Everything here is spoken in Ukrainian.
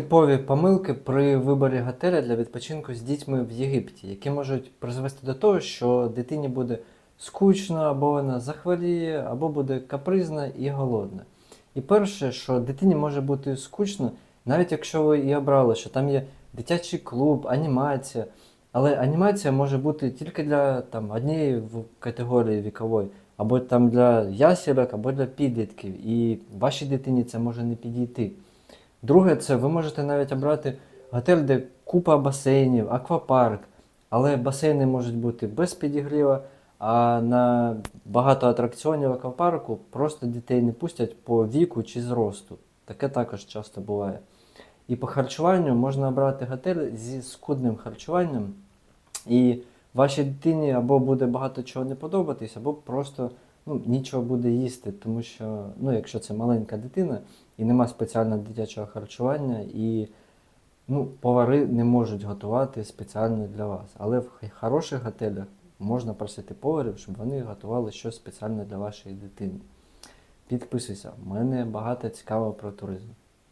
типові помилки при виборі готеля для відпочинку з дітьми в Єгипті, які можуть призвести до того, що дитині буде скучно, або вона захворіє, або буде капризна і голодна. І перше, що дитині може бути скучно, навіть якщо ви і обрали, що там є дитячий клуб, анімація. Але анімація може бути тільки для там, однієї категорії вікової, або там для ясірок, або для підлітків. І вашій дитині це може не підійти. Друге, це ви можете навіть обрати готель, де купа басейнів, аквапарк, але басейни можуть бути без підігріва, а на багато атракціонів аквапарку просто дітей не пустять по віку чи зросту. Таке також часто буває. І по харчуванню можна обрати готель зі скудним харчуванням, і вашій дитині або буде багато чого не подобатись, або просто ну, нічого буде їсти, тому що, ну, якщо це маленька дитина і нема спеціального дитячого харчування, і ну, повари не можуть готувати спеціально для вас. Але в хороших готелях можна просити поварів, щоб вони готували щось спеціальне для вашої дитини. Підписуйся, в мене багато цікавого про туризм.